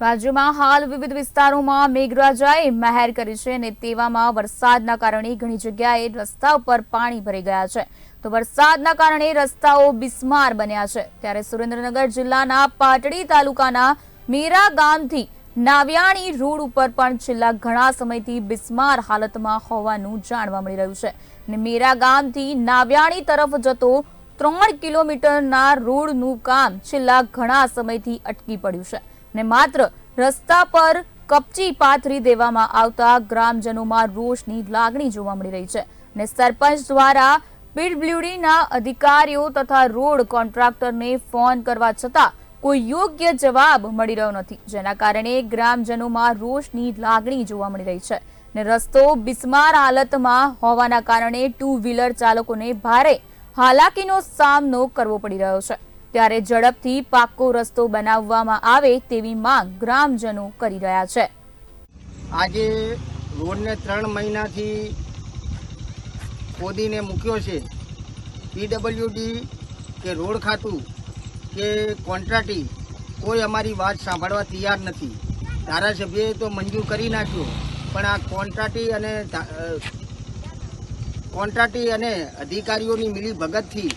રાજ્યમાં હાલ વિવિધ વિસ્તારોમાં મેઘરાજાએ મહેર કરી છે અને તેવામાં વરસાદના કારણે ઘણી જગ્યાએ રસ્તા ઉપર પાણી ભરી ગયા છે. તો વરસાદના કારણે રસ્તાઓ બિસ્માર બન્યા છે. ત્યારે સુરેન્દ્રનગર જિલ્લાના પાટડી તાલુકાના મેરા ગામથી નાવ્યાણી રોડ ઉપર પણ છેલ્લા ઘણા સમયથી બિસ્માર હાલતમાં હોવાનું જાણવા મળી રહ્યું છે. અને મેરા ગામથી નાવ્યાણી તરફ જતો ત્રણ કિલોમીટરના રોડનું કામ છેલ્લા ઘણા સમયથી અટકી પડ્યું છે. ને માત્ર રસ્તા પર કપચી પાથરી દેવામાં આવતા ગ્રામજનોમાં રોષની લાગણી જોવા મળી રહી છે ને સરપંચ દ્વારા પીડબ્લ્યુડીના અધિકારીઓ તથા રોડ કોન્ટ્રાક્ટરને ફોન કરવા છતાં કોઈ યોગ્ય જવાબ મળી રહ્યો નથી, જેના કારણે ગ્રામજનોમાં રોષની લાગણી જોવા મળી રહી છે ને રસ્તો બિસ્માર હાલતમાં હોવાના કારણે ટુ વ્હીલર ચાલકોને ભારે હાલાકીનો સામનો કરવો પડી રહ્યો છે. ત્યારે ઝડપથી પાક્કો રસ્તો બનાવવામાં આવે તેવી માંગ ગ્રામજનો કરી રહ્યા છે. આજે રોડને ત્રણ મહિનાથી ખોદીને મૂક્યો છે. પીડબ્લ્યુડી કે રોડ ખાતું કે કોન્ટ્રાક્ટી કોઈ અમારી વાત સાંભળવા તૈયાર નથી. ધારાસભ્યએ તો મંજૂર કરી નાખ્યો, પણ આ કોન્ટ્રાટી અને કોન્ટ્રાટી અને અધિકારીઓની મિલી ભગતથી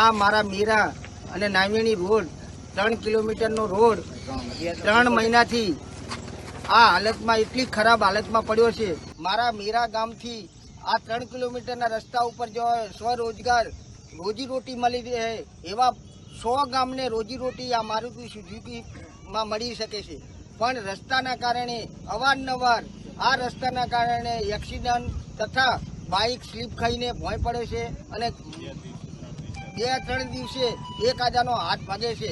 આ મારા મીરા અને નામિણી રોડ, ત્રણ કિલોમીટરનો રોડ, ત્રણ મહિનાથી આ હાલતમાં એટલી ખરાબ હાલતમાં પડ્યો છે. મારા મીરા ગામથી આ ત્રણ કિલોમીટરના રસ્તા ઉપર જો સ્વરોજગાર રોજીરોટી મળી રહે, એવા સો ગામને રોજીરોટી આ મારુતિ સુઝુકીમાં મળી શકે છે. પણ રસ્તાના કારણે, અવારનવાર આ રસ્તાના કારણે એક્સિડન્ટ તથા બાઇક સ્લીપ ખાઈને ભોંય પડે છે અને બે ત્રણ દિવસે એક આજાનો હાથ ભાગે છે.